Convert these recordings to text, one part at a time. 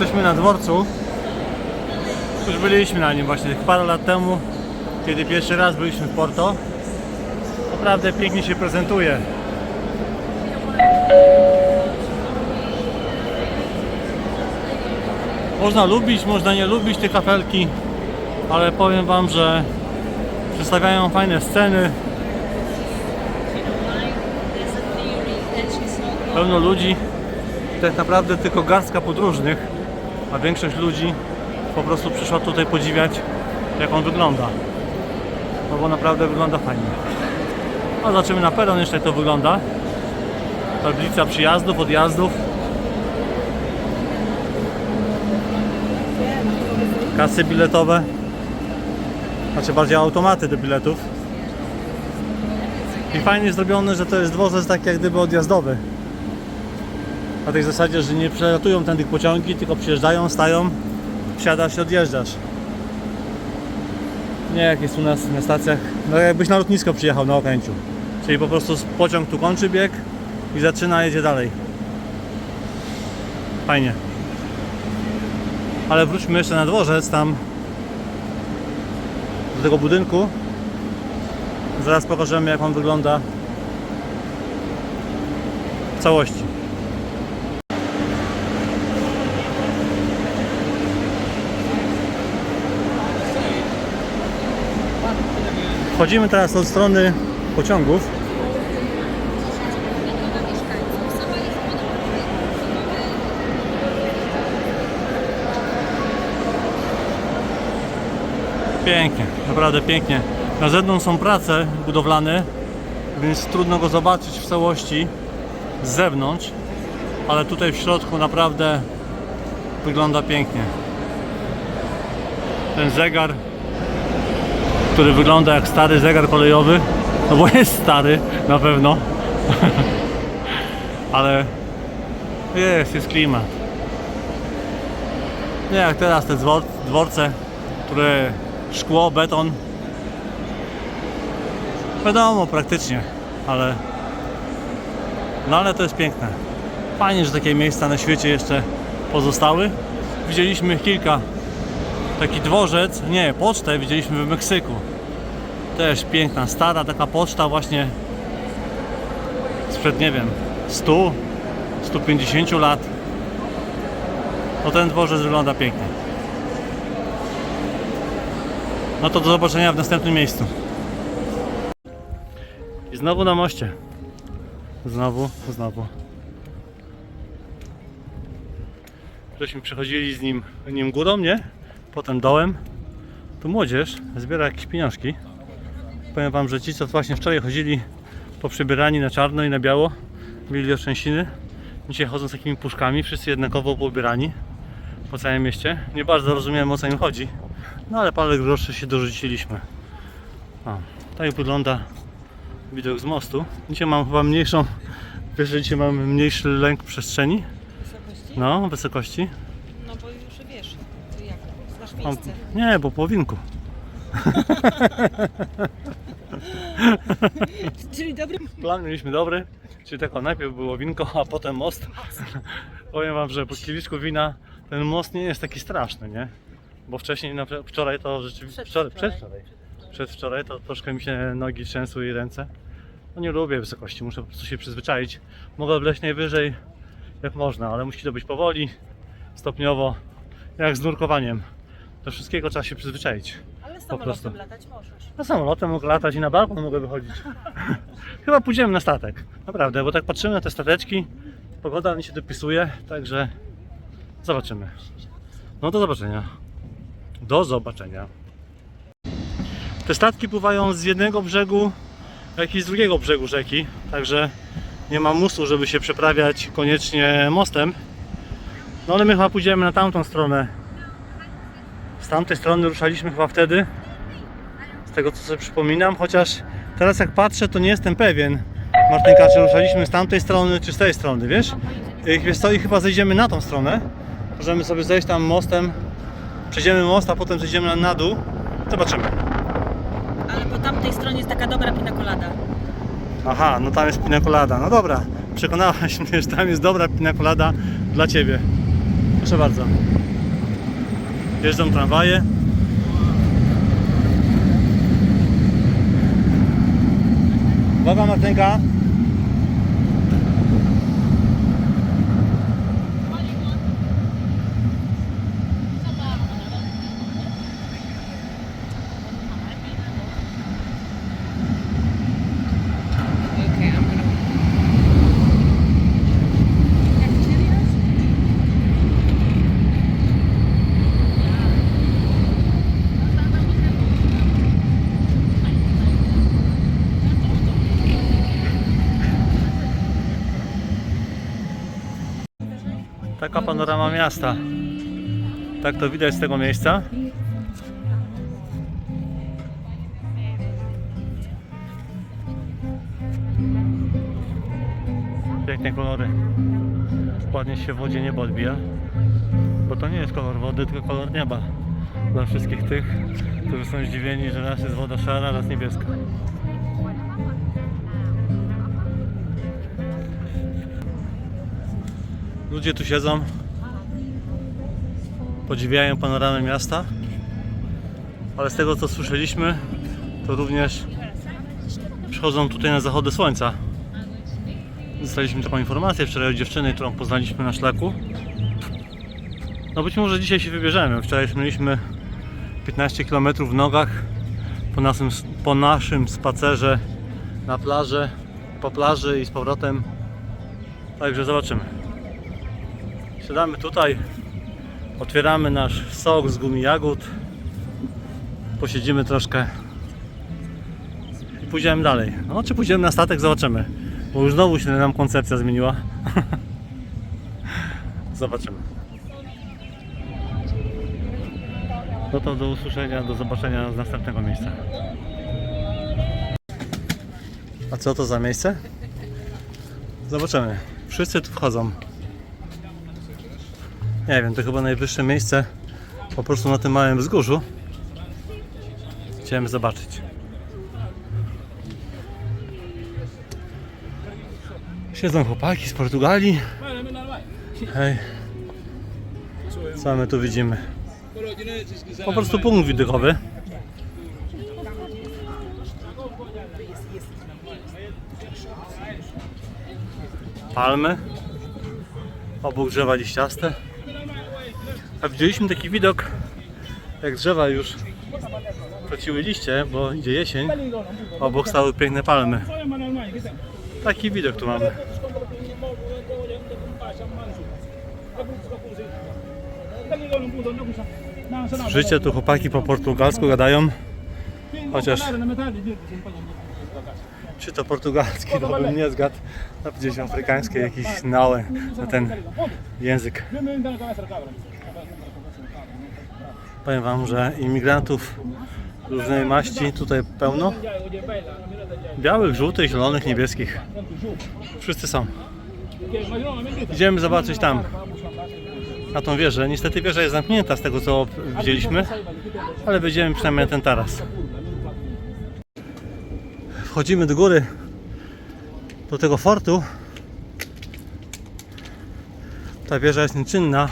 Jesteśmy na dworcu. Już byliśmy na nim właśnie parę lat temu, kiedy pierwszy raz byliśmy w Porto. Naprawdę pięknie się prezentuje. Można lubić, można nie lubić te kafelki, ale powiem Wam, że przedstawiają fajne sceny, pełno ludzi, tak naprawdę tylko garstka podróżnych, a większość ludzi po prostu przyszła tutaj podziwiać jak on wygląda. No bo naprawdę wygląda fajnie. A zobaczymy na peron jeszcze jak to wygląda. Tablica przyjazdów, odjazdów. Kasy biletowe. Znaczy bardziej automaty do biletów. I fajnie zrobione, że to jest dworzec tak jak gdyby odjazdowy. Na tej zasadzie, że nie przelatują tędy pociągi, tylko przyjeżdżają, stają, wsiadasz i odjeżdżasz. Nie jak jest u nas na stacjach. No jakbyś na lotnisko przyjechał na Okęciu. Czyli po prostu pociąg tu kończy bieg i zaczyna, jedzie dalej. Fajnie. Ale wróćmy jeszcze na dworzec, tam do tego budynku. Zaraz pokażemy jak on wygląda w całości. Wchodzimy teraz od strony pociągów. Pięknie, naprawdę pięknie. Na zewnątrz są prace budowlane, więc trudno go zobaczyć w całości z zewnątrz, ale tutaj w środku naprawdę wygląda pięknie. Ten zegar który wygląda jak stary zegar kolejowy, no bo jest stary na pewno, ale jest, jest klimat. Nie jak teraz te dwor- dworce, które szkło, beton, wiadomo praktycznie, ale no ale to jest piękne. Fajnie, że takie miejsca na świecie jeszcze pozostały. Widzieliśmy kilka taki dworzec, nie, pocztę widzieliśmy w Meksyku. Też piękna, stara taka poczta właśnie sprzed, nie wiem, 100, 150 lat. No ten dworzec wygląda pięknie. No to do zobaczenia w następnym miejscu. I znowu na moście. Znowu, znowu. Żeśmy przechodzili z nim, nim górą, nie? potem dołem. Tu młodzież zbiera jakieś pieniążki. Powiem wam, że ci co właśnie wczoraj chodzili po przybierani na czarno i na biało, mieli otrzęsiny. Dzisiaj chodzą z takimi puszkami, wszyscy jednakowo pobierani po całym mieście. Nie bardzo rozumiałem o co im chodzi, no ale parę groszy się dorzuciliśmy. O, tak wygląda widok z mostu. Dzisiaj mam chyba mniejszą, wiesz, że dzisiaj mam mniejszy lęk przestrzeni, wysokości? no, wysokości. No bo już wiesz, jak znasz miejsce. nie, po połowinku. Czyli dobry Plan mieliśmy dobry, czyli tak o, najpierw było winko, a potem most. Powiem wam, że po kieliszku wina ten most nie jest taki straszny, nie? Bo wcześniej, na, wczoraj to rzeczywiście, wczoraj, Przedwczoraj. przedwczoraj, przedwczoraj to troszkę mi się nogi trzęsły i ręce. No nie lubię wysokości, muszę po prostu się przyzwyczaić. Mogę wleźć najwyżej jak można, ale musi to być powoli, stopniowo, jak z nurkowaniem. Do wszystkiego trzeba się przyzwyczaić. Po prostu. latać możesz. Na samolotem mogę latać i na balkon mogę wychodzić. Chyba pójdziemy na statek. Naprawdę, bo tak patrzymy na te stateczki. Pogoda mi się dopisuje, także zobaczymy. No do zobaczenia. Do zobaczenia. Te statki pływają z jednego brzegu, jak i z drugiego brzegu rzeki, także nie ma musu, żeby się przeprawiać koniecznie mostem. No ale my chyba pójdziemy na tamtą stronę. Z tamtej strony ruszaliśmy chyba wtedy, z tego co sobie przypominam, chociaż teraz jak patrzę to nie jestem pewien. Martynka, czy ruszaliśmy z tamtej strony, czy z tej strony, wiesz? I wiesz co, i chyba zejdziemy na tą stronę. Możemy sobie zejść tam mostem. Przejdziemy most, a potem zejdziemy na, na dół. Zobaczymy. Ale po tamtej stronie jest taka dobra pina colada. aha, no tam jest pina colada, no dobra przekonałaś mnie, że tam jest dobra pina colada dla Ciebie. Proszę bardzo. Jeżdżą tramwaje. Uwaga Martynka. Taka panorama miasta. Tak to widać z tego miejsca. Piękne kolory. Ładnie się w wodzie niebo odbija. Bo to nie jest kolor wody, tylko kolor nieba. Dla wszystkich tych, którzy są zdziwieni, że raz jest woda szara, raz niebieska. Ludzie tu siedzą, podziwiają panoramę miasta, ale z tego co słyszeliśmy, to również przychodzą tutaj na zachody słońca. Dostaliśmy taką informację wczoraj od dziewczyny, którą poznaliśmy na szlaku. No być może dzisiaj się wybierzemy. Wczoraj mieliśmy 15 km w nogach po naszym, po naszym spacerze na plaży, po plaży i z powrotem. Także zobaczymy. Siadamy tutaj, otwieramy nasz sok z gumi jagód, posiedzimy troszkę i pójdziemy dalej. No, czy pójdziemy na statek, zobaczymy. Bo już znowu się nam koncepcja zmieniła. zobaczymy. No to do usłyszenia, do zobaczenia z następnego miejsca. A co to za miejsce? Zobaczymy. Wszyscy tu wchodzą. Nie wiem, to chyba najwyższe miejsce po prostu na tym małym wzgórzu. Chciałem zobaczyć. Siedzą chłopaki z Portugalii. Hej. Co my tu widzimy? Po prostu punkt widokowy. Palmy. Obok drzewa liściaste. A widzieliśmy taki widok, jak drzewa już traciły liście, bo idzie jesień. Obok stały piękne palmy. Taki widok tu mamy. Życie tu chłopaki po portugalsku gadają. Chociaż czy to portugalski, to bym nie zgadł. No gdzieś afrykańskie, jakiś nałe na ten język. Powiem wam, że imigrantów różnej maści tutaj pełno. Białych, żółtych, zielonych, niebieskich. Wszyscy są. Idziemy zobaczyć tam. Na tą wieżę. Niestety wieża jest zamknięta z tego co widzieliśmy. Ale będziemy przynajmniej na ten taras. Wchodzimy do góry. Do tego fortu. Ta wieża jest nieczynna.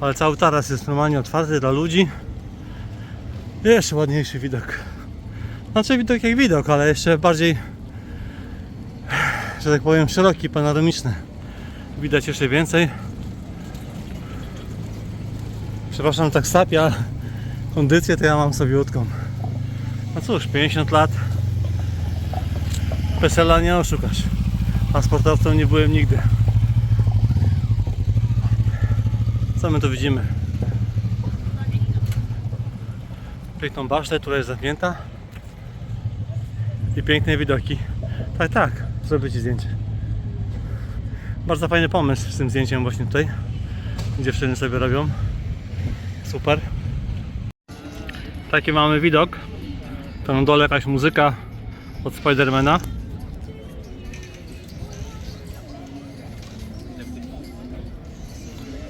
Ale cały taras jest normalnie otwarty dla ludzi. Jeszcze ładniejszy widok. Znaczy widok jak widok, ale jeszcze bardziej, że tak powiem, szeroki, panoramiczny. Widać jeszcze więcej. Przepraszam, tak sapia. Kondycję to ja mam sobie łódką. No cóż, 50 lat. Pesela nie oszukasz. A sportowcem nie byłem nigdy. Co my tu widzimy? Piękną basztę, która jest zamknięta. I piękne widoki. Tak, tak, zrobię Ci zdjęcie. Bardzo fajny pomysł z tym zdjęciem właśnie tutaj. Dziewczyny sobie robią. Super. Taki mamy widok. Tam dole jakaś muzyka od Spidermana.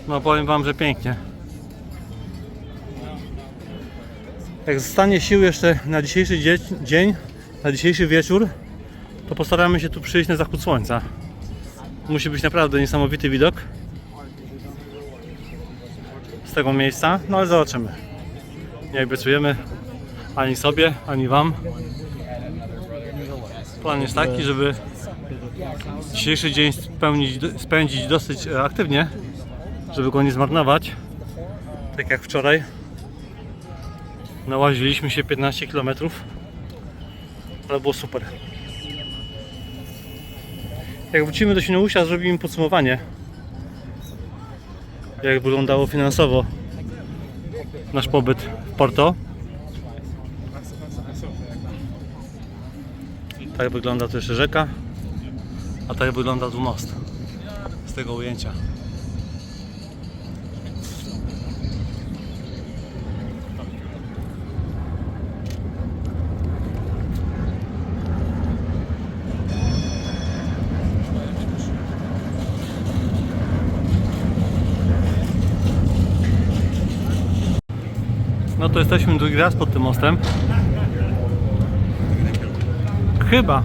No powiem Wam, że pięknie. Jak zostanie sił jeszcze na dzisiejszy dzie- dzień, na dzisiejszy wieczór, to postaramy się tu przyjść na zachód słońca. Musi być naprawdę niesamowity widok. z tego miejsca, no ale zobaczymy. Nie obiecujemy ani sobie, ani Wam. Plan jest taki, żeby dzisiejszy dzień spełnić, spędzić dosyć e, aktywnie, żeby go nie zmarnować. Tak jak wczoraj. Nałaziliśmy się 15 km, ale było super. Jak wrócimy do Świnoujścia, zrobimy podsumowanie. Jak wyglądało finansowo nasz pobyt w Porto. Tak wygląda tu jeszcze rzeka, a tak wygląda tu most z tego ujęcia. Jesteśmy drugi raz pod tym mostem. Chyba,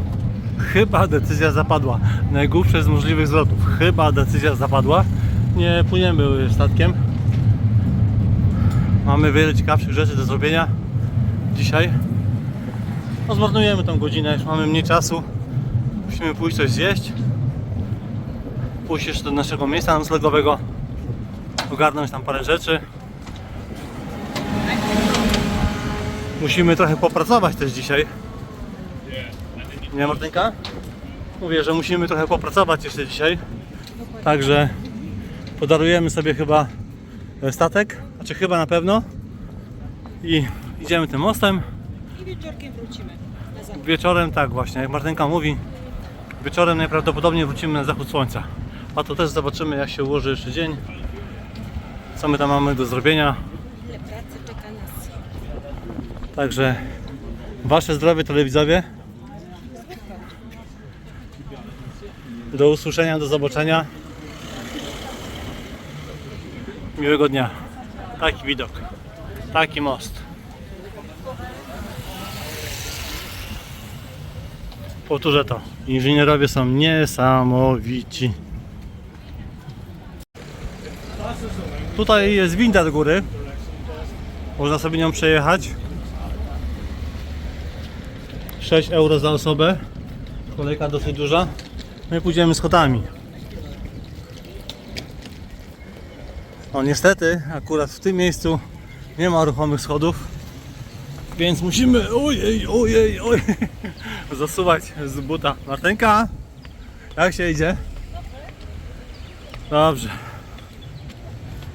chyba decyzja zapadła. Najgłupszy z możliwych zwrotów. Chyba decyzja zapadła. Nie płyniemy statkiem. Mamy wiele ciekawszych rzeczy do zrobienia dzisiaj. No zmarnujemy tą godzinę, już mamy mniej czasu. Musimy pójść coś zjeść. Pójść jeszcze do naszego miejsca noclegowego. Ogarnąć tam parę rzeczy. Musimy trochę popracować też dzisiaj. Nie Martynka? Mówię, że musimy trochę popracować jeszcze dzisiaj. Także podarujemy sobie chyba e, statek, znaczy chyba na pewno. I idziemy tym mostem. I wieczorkiem wrócimy na zachód. Wieczorem, tak właśnie, jak Martynka mówi, wieczorem najprawdopodobniej wrócimy na zachód słońca. A to też zobaczymy jak się ułoży jeszcze dzień. Co my tam mamy do zrobienia. Także Wasze zdrowie telewidzowie. Do usłyszenia, do zobaczenia. Miłego dnia. Taki widok. Taki most. Powtórzę to. Inżynierowie są niesamowici. Tutaj jest winda do góry. Można sobie nią przejechać. 6 euro za osobę. Kolejka dosyć duża. My pójdziemy schodami. No niestety, akurat w tym miejscu nie ma ruchomych schodów. Więc musimy, ojej, ojej, ojej, zasuwać z buta. Martenka, jak się idzie? Dobrze.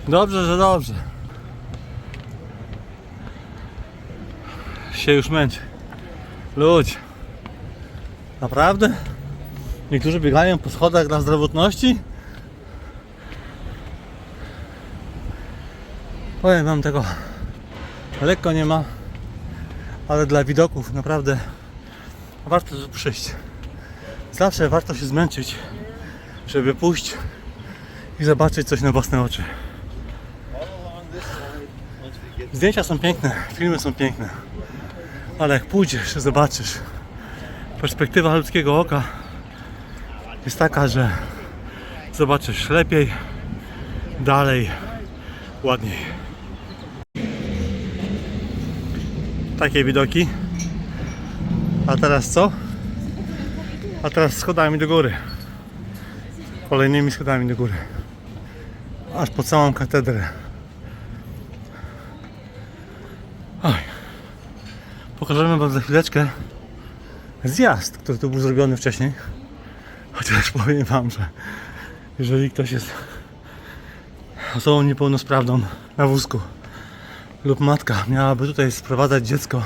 Dobrze, że dobrze. Się już męczy. Ludź. Naprawdę? Niektórzy biegają po schodach dla zdrowotności? Powiem wam tego lekko nie ma, ale dla widoków naprawdę warto tu przyjść. Zawsze warto się zmęczyć, żeby pójść i zobaczyć coś na własne oczy. Zdjęcia są piękne, filmy są piękne. Ale jak pójdziesz, zobaczysz, perspektywa ludzkiego oka jest taka, że zobaczysz lepiej, dalej, ładniej. Takie widoki. A teraz co? A teraz schodami do góry. Kolejnymi schodami do góry. Aż po całą katedrę. Pokażemy Wam za chwileczkę zjazd, który tu był zrobiony wcześniej. Chociaż powiem Wam, że jeżeli ktoś jest osobą niepełnosprawną na wózku lub matka miałaby tutaj sprowadzać dziecko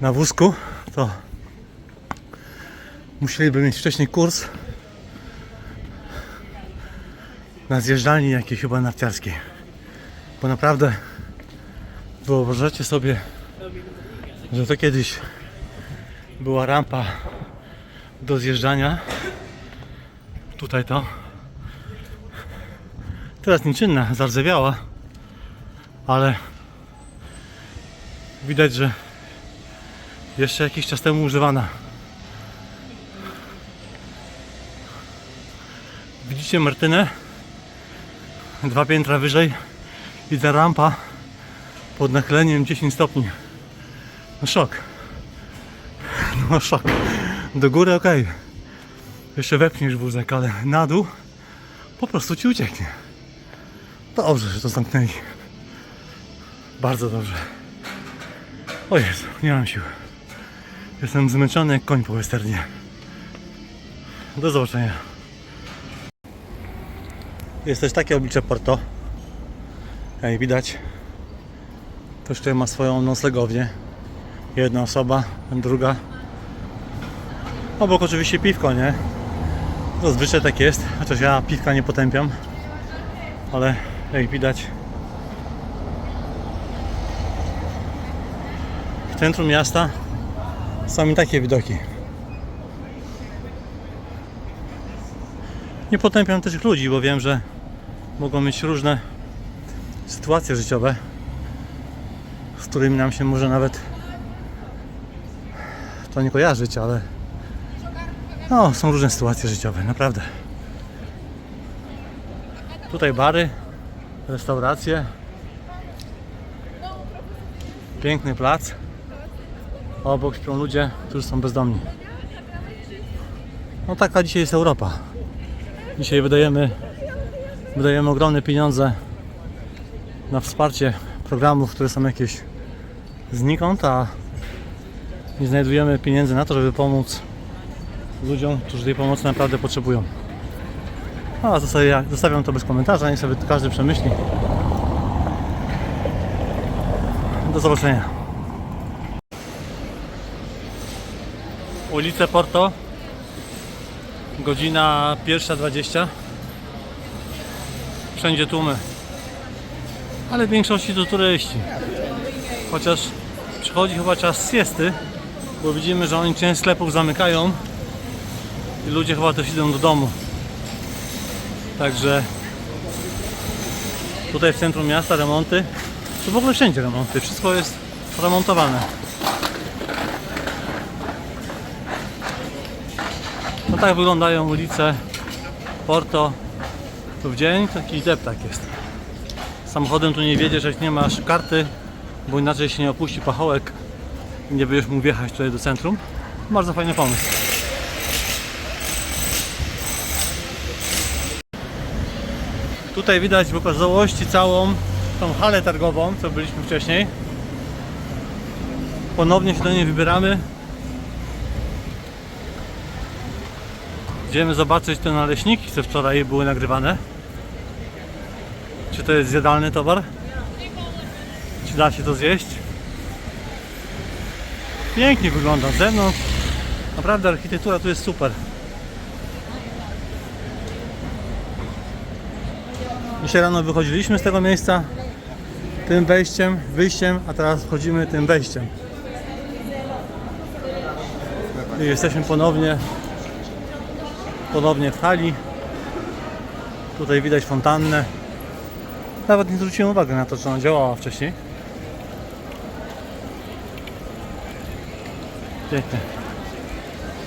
na wózku, to musieliby mieć wcześniej kurs na zjeżdżalni jakiejś chyba narciarskiej. Bo naprawdę wyobrażacie sobie, że to kiedyś była rampa do zjeżdżania. Tutaj to. Teraz nieczynna, zardzewiała, ale widać, że jeszcze jakiś czas temu używana. Widzicie Martynę? dwa piętra wyżej widzę rampa pod nachyleniem 10 stopni. No szok. No szok. Do góry ok. Jeszcze wepchniesz wózek, ale na dół po prostu ci ucieknie. Dobrze, że to zamknęli. Bardzo dobrze. O Jezu, nie mam siły. Jestem zmęczony jak koń po westernie. Do zobaczenia. Jest też takie oblicze Porto. Jak widać, to jeszcze ma swoją noclegownię. Jedna osoba, druga. Obok oczywiście piwko, nie? Zazwyczaj tak jest, chociaż ja piwka nie potępiam. Ale jak widać, w centrum miasta są mi takie widoki. Nie potępiam też ludzi, bo wiem, że mogą mieć różne sytuacje życiowe, z którymi nam się może nawet to nie kojarzyć, ale no, są różne sytuacje życiowe, naprawdę. Tutaj bary, restauracje, piękny plac, obok śpią ludzie, którzy są bezdomni. No taka dzisiaj jest Europa. Dzisiaj wydajemy, wydajemy ogromne pieniądze na wsparcie programów, które są jakieś znikąd, a nie znajdujemy pieniędzy na to, żeby pomóc ludziom, którzy tej pomocy naprawdę potrzebują. No, A zostawiam, zostawiam to bez komentarza, niech sobie każdy przemyśli. Do zobaczenia. Ulice Porto. Godzina 1.20. Wszędzie tłumy. Ale w większości to turyści. Chociaż przychodzi chyba czas siesty, bo widzimy, że oni część sklepów zamykają i ludzie chyba też idą do domu. Także tutaj w centrum miasta remonty. Tu w ogóle wszędzie remonty. Wszystko jest remontowane. No tak wyglądają ulice Porto w dzień. Taki deptak jest. Samochodem tu nie wiedziesz, jak nie masz karty, bo inaczej się nie opuści pachołek nie będziesz mógł wjechać tutaj do centrum. Bardzo fajny pomysł. Tutaj widać w okazałości całą tą halę targową, co byliśmy wcześniej. Ponownie się do niej wybieramy. Idziemy zobaczyć te naleśniki, co wczoraj były nagrywane. Czy to jest zjadalny towar? Czy da się to zjeść? Pięknie wygląda z zewnątrz. Naprawdę architektura tu jest super. Dzisiaj rano wychodziliśmy z tego miejsca tym wejściem, wyjściem, a teraz wchodzimy tym wejściem. I jesteśmy ponownie ponownie w hali. Tutaj widać fontannę. Nawet nie zwróciłem uwagi na to, czy ona działała wcześniej.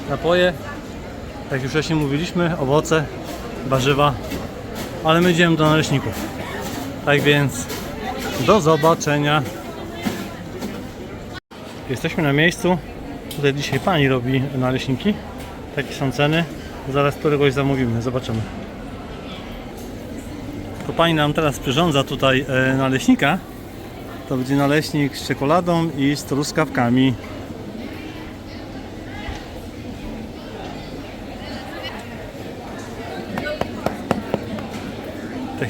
Napoje, jak już wcześniej mówiliśmy, owoce, warzywa, ale my idziemy do naleśników. Tak więc do zobaczenia. Jesteśmy na miejscu. Tutaj dzisiaj pani robi naleśniki. Takie są ceny. Zaraz któregoś zamówimy, zobaczymy. To pani nam teraz przyrządza tutaj e, naleśnika. To będzie naleśnik z czekoladą i z truskawkami.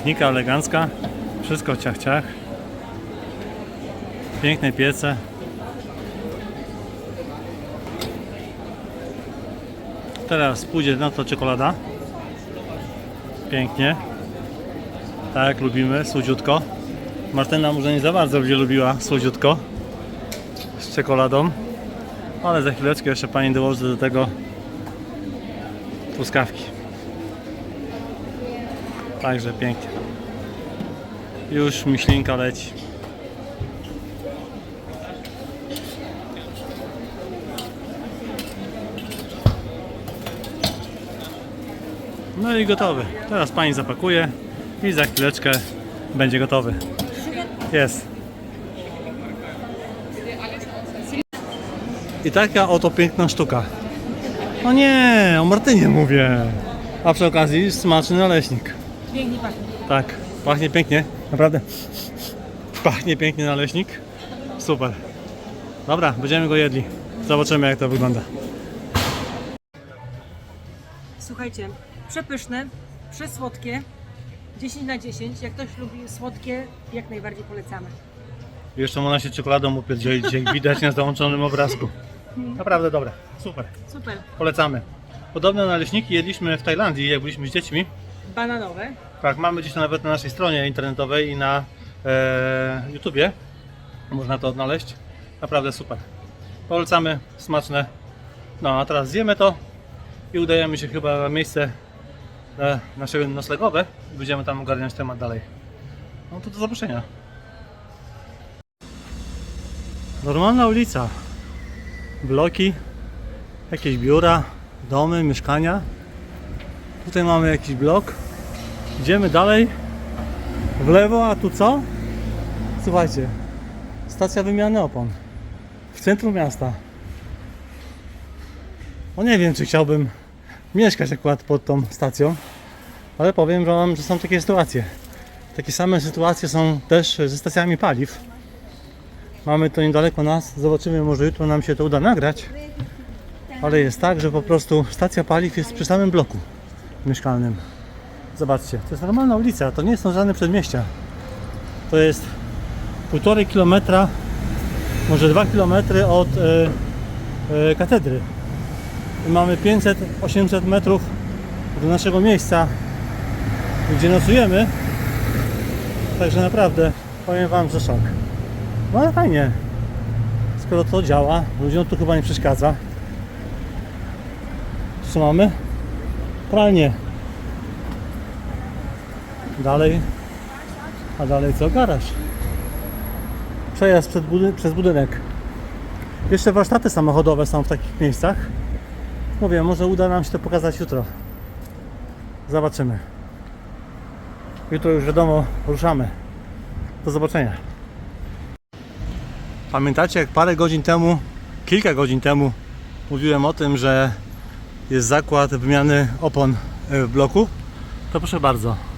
Technika elegancka. Wszystko ciach ciach. Piękne piece. Teraz pójdzie na to czekolada. Pięknie. Tak lubimy, słodziutko. Martyna może nie za bardzo będzie lubiła słodziutko z czekoladą. Ale za chwileczkę jeszcze pani dołoży do tego truskawki. Także pięknie. Już myślinka leci. No i gotowy. Teraz pani zapakuje. i za chwileczkę będzie gotowy. Jest. I taka oto piękna sztuka. No nie, o Martynie mówię. A przy okazji smaczny naleśnik. Pięknie pachnie. Tak, pachnie pięknie, naprawdę. Pachnie pięknie naleśnik. Super. Dobra, będziemy go jedli. Zobaczymy jak to wygląda. Słuchajcie, przepyszne, przesłodkie. 10 na 10. Jak ktoś lubi słodkie, jak najbardziej polecamy. Jeszcze można się czekoladą upierdzielić, jak widać na załączonym obrazku. Naprawdę dobre, super. Super. Polecamy. Podobne naleśniki jedliśmy w Tajlandii, jak byliśmy z dziećmi. Bananowe. Tak, mamy gdzieś to nawet na naszej stronie internetowej i na e, YouTubie. Można to odnaleźć. Naprawdę super. Polecamy, smaczne. No a teraz zjemy to i udajemy się chyba na miejsce e, nasze noclegowe. Będziemy tam ogarniać temat dalej. No to do zobaczenia. Normalna ulica. Bloki, jakieś biura, domy, mieszkania. Tutaj mamy jakiś blok. Idziemy dalej w lewo, a tu co? Słuchajcie, stacja wymiany opon w centrum miasta. No nie wiem, czy chciałbym mieszkać akurat pod tą stacją, ale powiem wam, że są takie sytuacje. Takie same sytuacje są też ze stacjami paliw. Mamy to niedaleko nas, zobaczymy, może jutro nam się to uda nagrać. Ale jest tak, że po prostu stacja paliw jest przy samym bloku mieszkalnym. Zobaczcie, to jest normalna ulica, to nie są żadne przedmieścia. To jest półtorej kilometra, może dwa kilometry od e, e, katedry. I mamy 500-800 metrów do naszego miejsca, gdzie nocujemy. Także naprawdę powiem Wam, że szok. No ale fajnie. Skoro to działa, ludziom to chyba nie przeszkadza. Co mamy? Pralnie. Dalej. A dalej co? Garaż. Przejazd przed przez budynek. Jeszcze warsztaty samochodowe są w takich miejscach. Mówię, może uda nam się to pokazać jutro. Zobaczymy. Jutro już wiadomo, ruszamy. Do zobaczenia. Pamiętacie, jak parę godzin temu, kilka godzin temu, mówiłem o tym, że jest zakład wymiany opon e, w bloku? To proszę bardzo.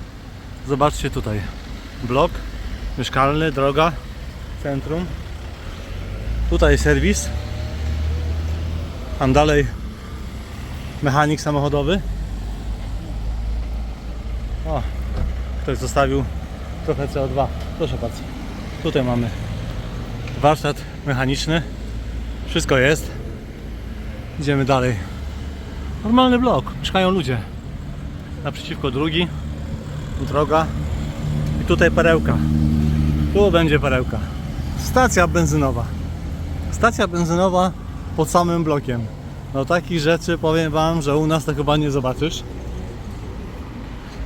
Zobaczcie tutaj. Blok mieszkalny, droga, centrum. Tutaj serwis. Tam dalej mechanik samochodowy. O, ktoś zostawił trochę CO2. Proszę bardzo. Tutaj mamy warsztat mechaniczny. Wszystko jest. Idziemy dalej. Normalny blok. Mieszkają ludzie. Naprzeciwko drugi. Droga. I tutaj perełka. Tu będzie perełka. Stacja benzynowa. Stacja benzynowa pod samym blokiem. No takich rzeczy powiem Wam, że u nas to chyba nie zobaczysz.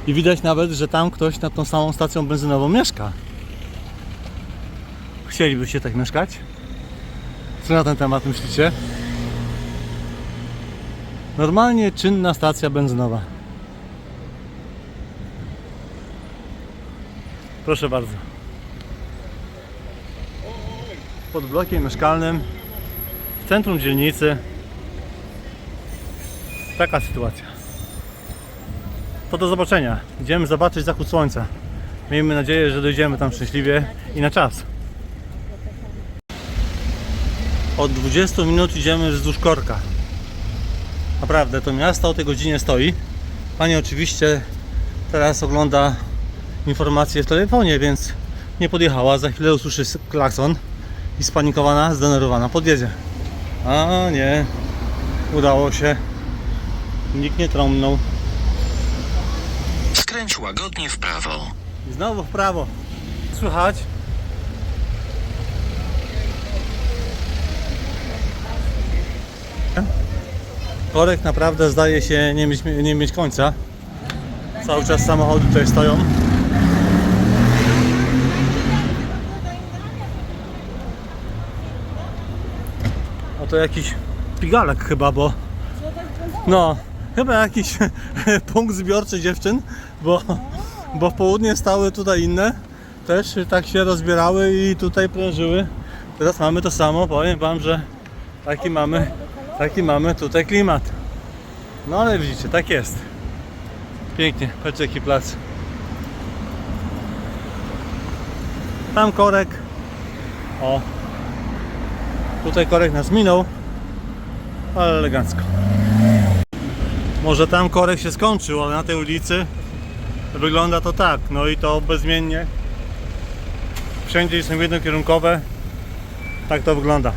I widać nawet, że tam ktoś nad tą samą stacją benzynową mieszka. Chcielibyście tak mieszkać? Co na ten temat myślicie? Normalnie czynna stacja benzynowa. Proszę bardzo. Pod blokiem mieszkalnym w centrum dzielnicy taka sytuacja. To do zobaczenia. Idziemy zobaczyć zachód słońca. Miejmy nadzieję, że dojdziemy tam szczęśliwie i na czas. Od 20 minut idziemy wzdłuż korka. Naprawdę, to miasto o tej godzinie stoi. Pani oczywiście teraz ogląda informacje w telefonie, więc nie podjechała. Za chwilę usłyszy klakson i spanikowana, zdenerwowana podjedzie. A nie, udało się. Nikt nie trąbnął. Skręć łagodnie w prawo. I znowu w prawo. Słychać? Korek naprawdę zdaje się nie mieć, nie mieć końca. Cały czas samochody tutaj stoją. Oto jakiś pigalek chyba, bo... No, chyba jakiś punkt zbiorczy dziewczyn, bo bo w południe stały tutaj inne, też tak się rozbierały i tutaj prężyły. Teraz mamy to samo, powiem Wam, że taki mamy, taki mamy tutaj klimat. No ale widzicie, tak jest. Pięknie, patrzcie jaki plac. Tam korek. O. Tutaj korek nas minął. Ale elegancko. Może tam korek się skończył, ale na tej ulicy wygląda to tak. No i to bezmiennie. Wszędzie są jednokierunkowe. Tak to wygląda.